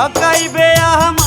ঠকাইবে আহম